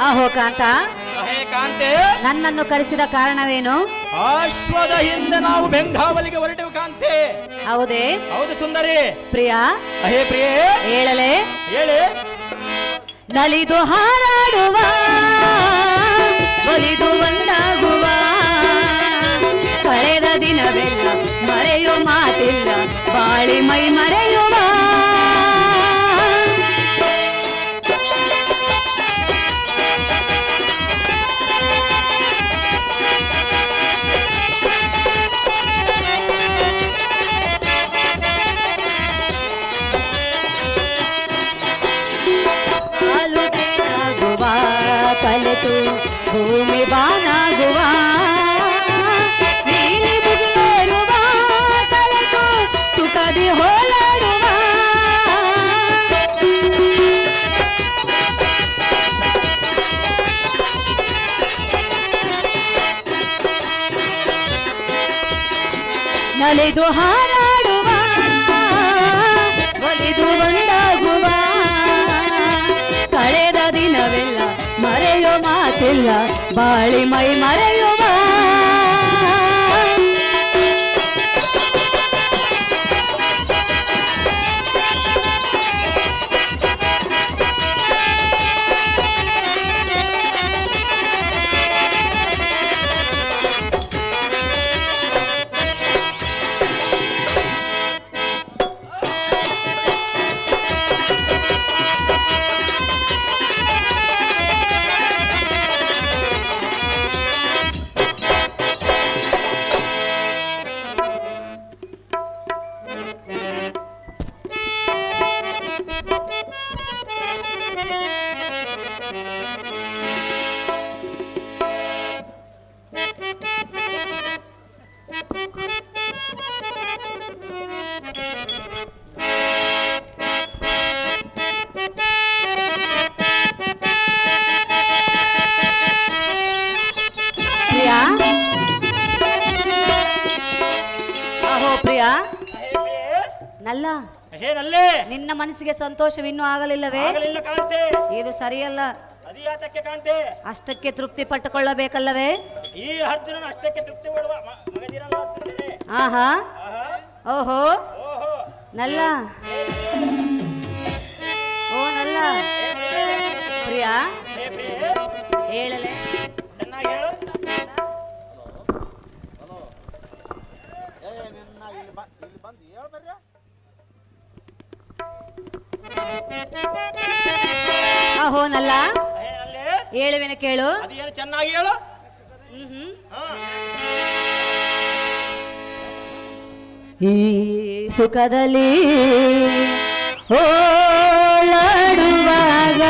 ಆಹೋ ಕಾಂತ. ಅಹೇ ಕಾಂತೆ. ನನ್ನನ್ನು ಕರೆಸಿದ ಕಾರಣವೇನು? ಆಶ್ವದ ಹಿಂದೆ ನಾವು ಬೆಂಗಾವಲಿಗೆ ಹೊರಟೆವು ಕಾಂತೆ. ಹೌದೇ? ಹೌದು ಸುಂದರಿ. ಪ್ರಿಯ? ಅಹೇ ಪ್ರಿಯೇ. ಹೇಳಲೆ? ಹೇಳಿ. ನಲಿದು ಹಾರಾಡುವ ಒಲಿದು ಒಂದಾಗುವ ಕಳೆದ ದಿನವೆಲ್ಲ ಮರೆಯೋ ಮಾತಿಲ್ಲ ಬಾಳಿ ಮೈ ನಲಿದು ಹಾರಾಡುವ ಒಲಿದು ಒಂದಾಗುವ ಕಳೆದ ದಿನವೆಲ್ಲ ಮರೆಯೋ ಮಾತಿಲ್ಲ ಬಾಳಿ ಮೈ ಮರೆಯುವ ನಲ್ಲ. ಏನಲ್ಲೇ ನಿನ್ನ ಮನಸ್ಸಿಗೆ ಸಂತೋಷವಿನ್ನೂ ಆಗಲಿಲ್ಲವೇ? ಆಗಲಿಲ್ಲ ಕಾಂತೆ. ಇದು ಸರಿಯಲ್ಲ. ಅದಿಯಾತಕ್ಕೆ ಕಾಂತೆ. ಅಷ್ಟಕ್ಕೆ ತೃಪ್ತಿ ಪಟ್ಟುಕೊಳ್ಳಬೇಕಲ್ಲವೇ? ಈ ಅರ್ಜುನನ ಅಷ್ಟಕ್ಕೆ ತೃಪ್ತಿ ಕೊಡುವ ಮಗದಿರಲ್ಲ ಸುಂದರಿ ಆಹಾ. ಓಹೋ. ಓಹೋ. ನಲ್ಲ. ಓ ನಲ್ಲ. ಪ್ರಿಯಾ. ಹೇಳಲೆ. ಚೆನ್ನಾಗಿ ಹೇಳು. ಅಹೋ ಹೇಳುವಿನ ಹೇಳುವೆನ ಕೇಳು. ಅದೇನು ಚೆನ್ನಾಗಿ ಹೇಳು? ಈ ಸುಖದಲ್ಲಿ ಓಲಾಡುವಾಗ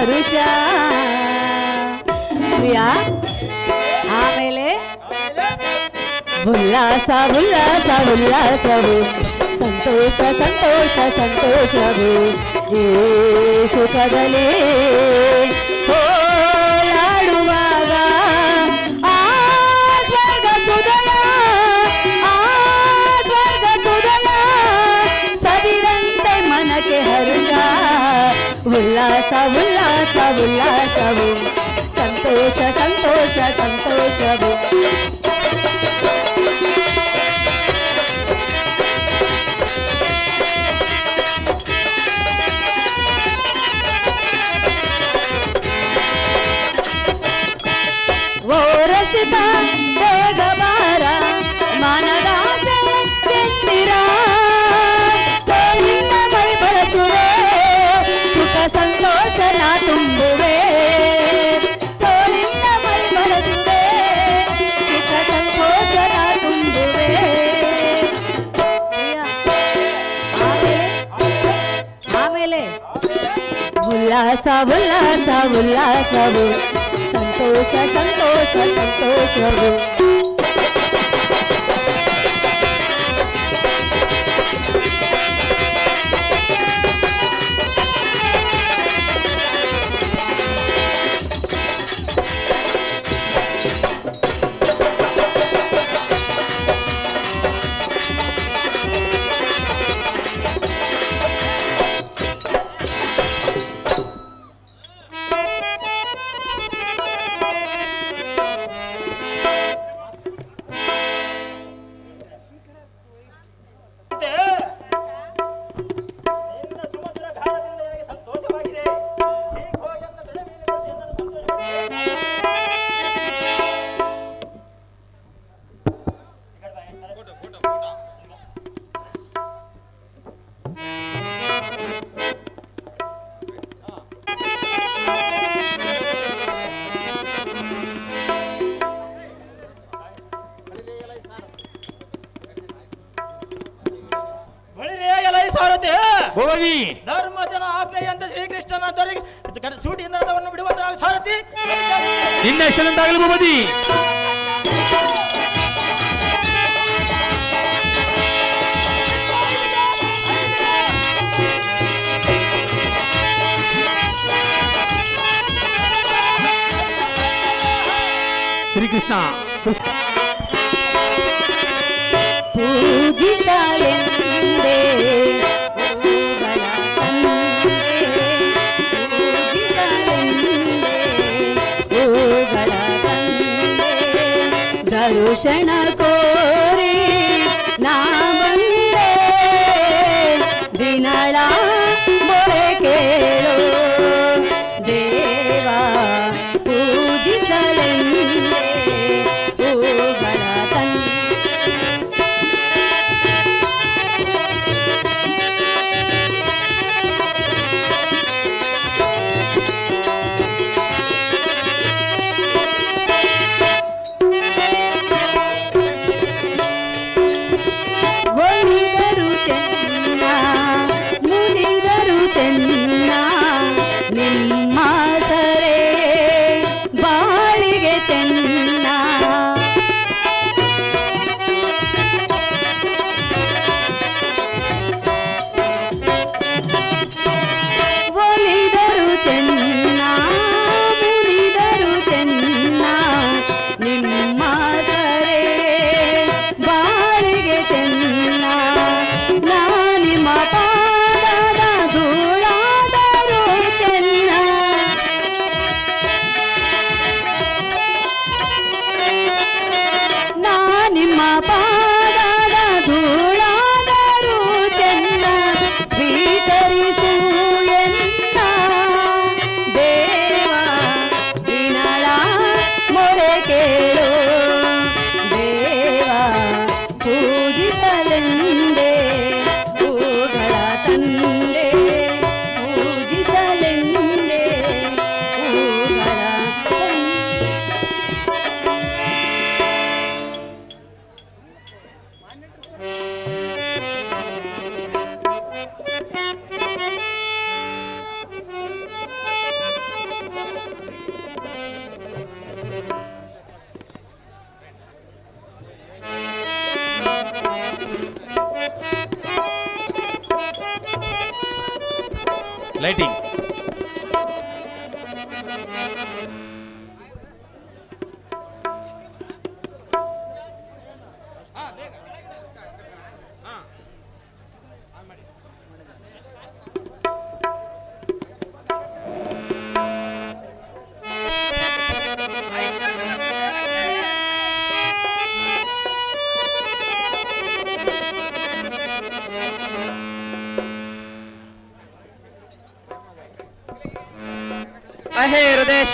ಮನಕ್ಕೆ ಹರುಷ ಪ್ರಿಯಾ ಆಮೇಲೆ ಉಲ್ಲಾಸ ಉಲ್ಲಾಸ ಉಲ್ಲಾಸವು ಸಂತೋಷ ಸಂತೋಷ ಸಂತೋಷವು ಈ ಸುಖದಲ್ಲಿ ಓಲಾಡುವಾಗ ಉಲ್ಲಾಸವು ಸಂತೋಷ ಸಂತೋಷ ಸಂತೋಷವು ಓರಸಿತ ಬೇಗ ಬಾರ ಮನದಾಸೆ ఉల్లాస ఉల్లాస ఉల్లాసవు సంతోష సంతోష సంతోషవు ಇನ್ನೆಷ್ಟದಂತಾಗಲಿ ಭೂಪತಿ ಶ್ರೀ ಕೃಷ್ಣ ಪೂಜಿಸಾಲೆಂದು ಕ್ಷಣ Thank.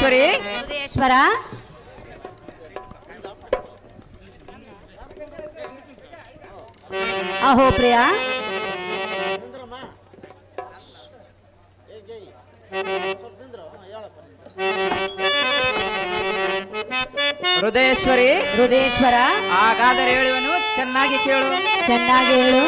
ಉದಯೇಶ್ವರಿ ಉದಯೇಶ್ವರ ಅಹೋ ಪ್ರಿಯ. ಹೃದಯೇಶ್ವರಿ. ಹೃದಯೇಶ್ವರ. ಹಾಗಾದರೆ ಹೇಳುವನು ಚೆನ್ನಾಗಿ ಕೇಳು. ಚೆನ್ನಾಗಿ ಹೇಳು.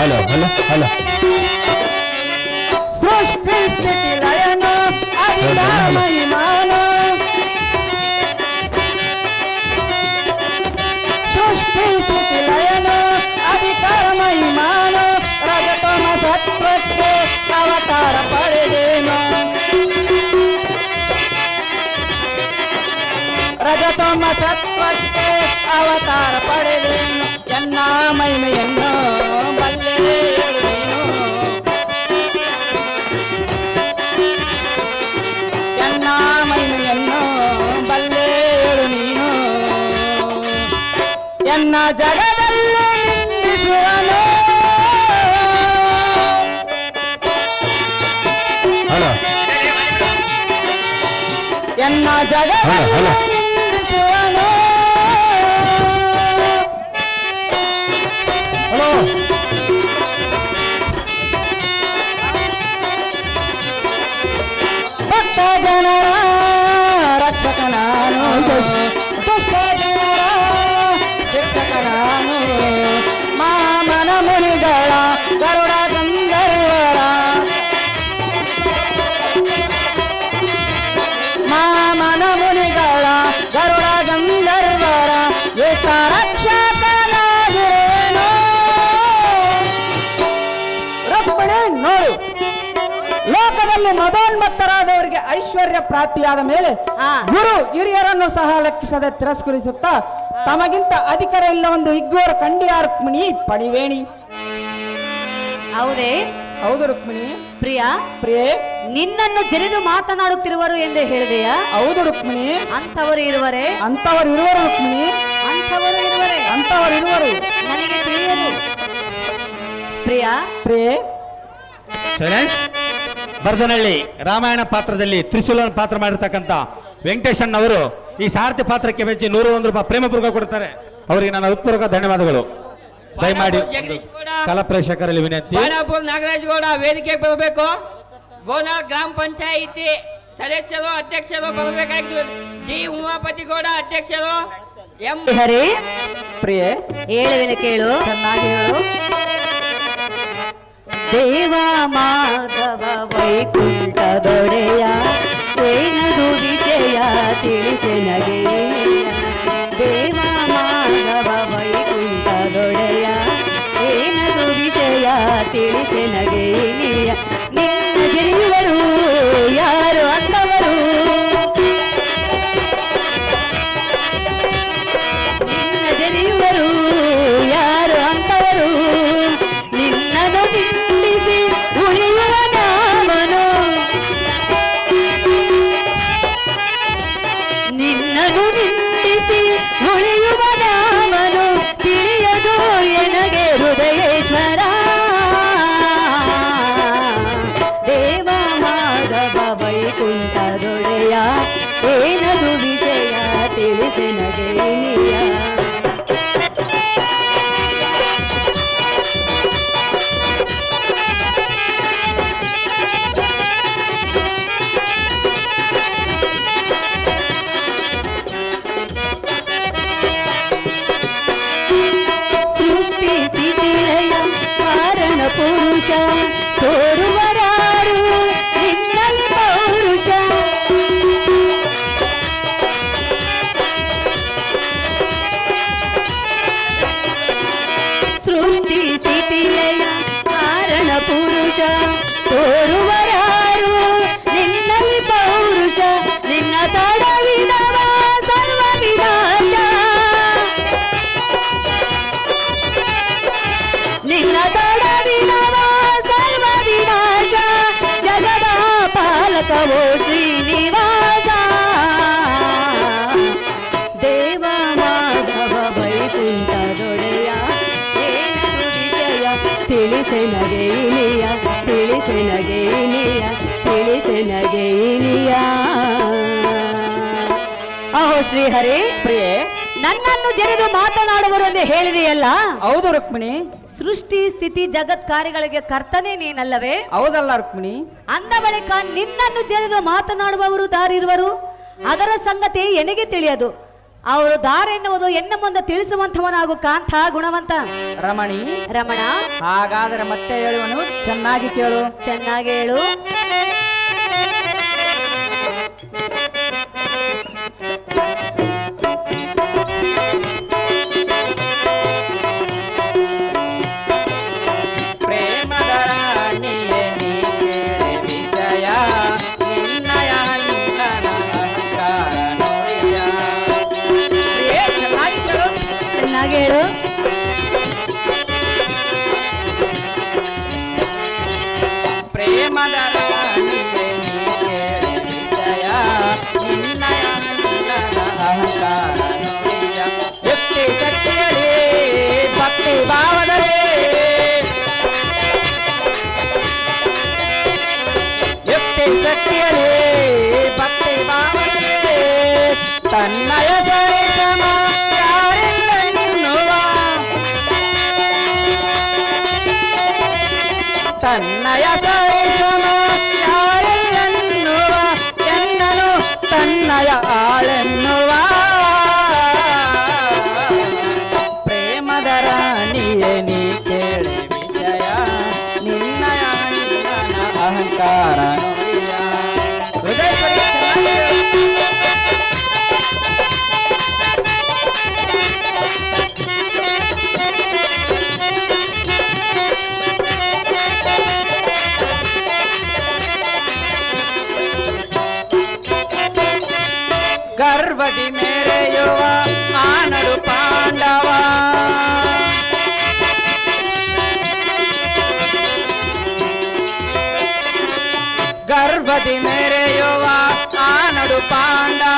ಹಲೋ ಹಲೋ ಹಲೋ ಸೃಷ್ಟಿ ಸ್ಥಿತಿ ಲಯನ ಅಧಿಕಾರ ಮಹಿಮಾನ ಸೃಷ್ಟಿ ಸ್ಥಿತಿ ಲಯನ ಅಧಿಕಾರ ಮಹಿಮಾನ ರಜತಮ ಸತ್ವಕ್ಕೆ ಅವತಾರ ಪಡೆದೇನು ರಜತಮ ಸತ್ವಕ್ಕೆ ಅವತಾರ ಪಡೆದೇನು ಚೆನ್ನ ಮಹಿಮೆಯನ್ನು ಎನ್ನ ಜಗದಲ್ಲಿ ನಿಂದಿಸುವನು ಹಲೋ ಎನ್ನ ಹಲೋ, ಪ್ರಾಪ್ತಿಯಾದ ಮೇಲೆ. ಗುರು ಹಿರಿಯರನ್ನು ಸಹ ಲೆಕ್ಕಿಸದೆ ತಿರಸ್ಕರಿಸುತ್ತಾ ತಮಗಿಂತ ಅಧಿಕಾರ ಇಲ್ಲ ಒಂದು ಇಗ್ಗೋರ್ ಕಂಡಿಯ ರುಕ್ಮಿಣಿ ಪಡಿವೇಣಿ ಹೌದೇ? ಹೌದು ರುಕ್ಮಿಣಿ. ಪ್ರಿಯ? ಪ್ರಿಯೆ? ನಿನ್ನನ್ನು ಜರಿದು ಮಾತನಾಡುತ್ತಿರುವರು ಎಂದು ಹೇಳಿದೆಯಾ? ಹೌದು ರುಕ್ಮಿಣಿ. ಅಂತವರು ಇರುವರೆ? ಅಂತವರು ಇರುವರು ರುಕ್ಮಿಣಿ. ಅಂತವರು ಇರುವರೆ? ಅಂತವರು ಇರುವರು. ನನಗೆ ತಿಳಿಯದು. ಪ್ರಿಯ? ಪ್ರಿಯೆ? ಬರ್ದನಹಳ್ಳಿ ರಾಮಾಯಣ ಪಾತ್ರದಲ್ಲಿ ತ್ರಿಶೂಲನ ಪಾತ್ರ ಮಾಡಿರ್ತಕ್ಕಂಥ ವೆಂಕಟೇಶನ್ ಅವರು ಈ ಸಾರಥಿ ಪಾತ್ರಕ್ಕೆ ಮೆಚ್ಚಿ ನೂರ ಒಂದು ರೂಪಾಯಿ ಪ್ರೇಮ ಪೂರ್ವಕ ಕೊಡ್ತಾರೆ. ಅವರಿಗೆ ನನ್ನ ಹೃತ್ಪೂರ್ವಕ ಧನ್ಯವಾದಗಳು. ದಯಮಾಡಿ. ಕಲಾ ಪ್ರೇಕ್ಷಕರಲ್ಲಿ ವಿನಂತಿ. ನಾಗರಾಜ್ ಗೌಡ ವೇದಿಕೆಗೆ ಬರಬೇಕು. ಗೋನಾ ಗ್ರಾಮ ಪಂಚಾಯಿತಿ ಸದಸ್ಯರು ಅಧ್ಯಕ್ಷರು ಬರಬೇಕಾಗಿತ್ತು ಡಿ ಉಮಾಪತಿ ಗೌಡ ಅಧ್ಯಕ್ಷರು ಎಂ ಹರಿ ಪ್ರಿಯೇ ಹೇಳುವೆಲೆ ಕೇಳು. ಚೆನ್ನಾಗಿ ಹೇಳು. ದೇವ ಮಾಧವ ವೈಕುಂಠದೊಡೆಯ ಏನದು ವಿಷಯ ತಿಳಿಸೆ ನಗೆಯ ವೈಕುಂಠದೊಡೆಯ ಏನದು ವಿಷಯ ತಿಳಿಸಿ ನಗೆನಿಯ ಸೃಷ್ಟಿ ಸ್ಥಿತಿಲಯ ಕಾರಣ ಪುರುಷ ತೋರುವರಾರು ತಿಳಿಸೆ ನಗೆಯಿನಿಯ ತಿಳಿಸೆ ನಗೆಯಿನಿಯ ಅಹೋ ಶ್ರೀಹರಿ ಪ್ರಿಯೆ ನನ್ನನ್ನು ಜರಿದು ಮಾತನಾಡುವರು ಎಂದು ಹೇಳಿದೆಯಲ್ಲ? ಹೌದು ರುಕ್ಮಿಣಿ. ಸೃಷ್ಟಿ ಸ್ಥಿತಿ ಜಗತ್ ಕಾರ್ಯಗಳಿಗೆ ಕರ್ತನೆ ನೀನಲ್ಲವೇ? ಹೌದಲ್ಲ ರುಕ್ಮಿಣಿ. ಅಂದ ಬಳಿಕ ನಿನ್ನನ್ನು ಜರಿದು ಮಾತನಾಡುವವರು ದಾರಿರುವರು? ಅದರ ಸಂಗತಿ ಎನಗೆ ತಿಳಿಯದು. ಅವರು ದಾರ ಎನ್ನುವುದು ಎನ್ನ ಮುಂದೆ ತಿಳಿಸುವಂತವನಾಗು ಕಾಂತ ಗುಣವಂತ. ರಮಣಿ. ರಮಣ. ಹಾಗಾದರೆ ಮತ್ತೆ ಹೇಳುವನು? ಚೆನ್ನಾಗಿ ಕೇಳು. ಚೆನ್ನಾಗಿ ಹೇಳು. ಯುಕ್ತಿ ಶಕ್ತಿಯಲಿ ಭಕ್ತಿ ಭಾವನೆ ತನ್ನಯ ಸರಿಸಮ ಯಾರಿಲ್ಲ ನಿನ್ನುವ ತನ್ನಯ ಗರ್ವದಿ ಮೇರೆಯುವ ಆನಡು ಪಾಂಡವ. ಗರ್ಭದಿ ಮೇರೆಯುವ ಆನಡು ಪಾಂಡವ.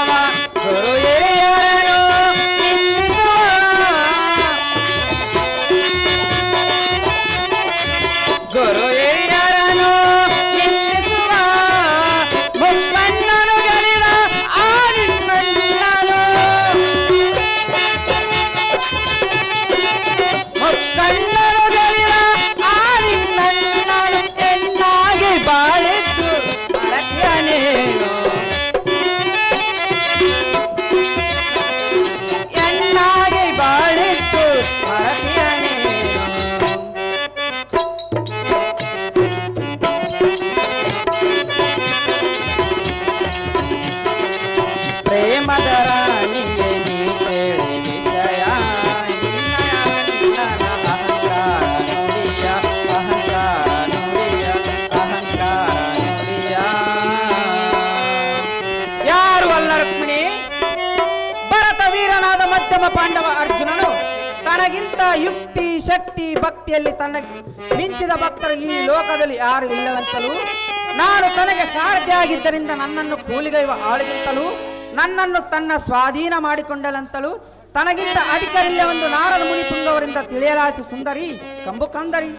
ತನಗಿಂತ ಯುಕ್ತಿ, ಶಕ್ತಿ, ಭಕ್ತಿಯಲ್ಲಿ ತನ್ನ ಮಿಂಚಿದ ಭಕ್ತರು ಈ ಲೋಕದಲ್ಲಿ ಯಾರು ಇಲ್ಲವಂತಲೂ, ನಾನು ತನಗೆ ಸಾಧ್ಯ ಆಗಿದ್ದರಿಂದ ನನ್ನನ್ನು ಕೂಲಿಗೈವ ಆಳುಗಿಂತಲೂ, ನನ್ನನ್ನು ತನ್ನ ಸ್ವಾಧೀನ ಮಾಡಿಕೊಂಡಲಂತಲೂ, ತನಗಿಂತ ಅಧಿಕಾರಿಲ್ಲವೆಂದು ನಾರದ ಮುನಿ ಪುಂಗವರಿಂದ ತಿಳಿಯಲಾಯಿತು ಸುಂದರಿ, ಕಂಬು ಕಂದರಿ.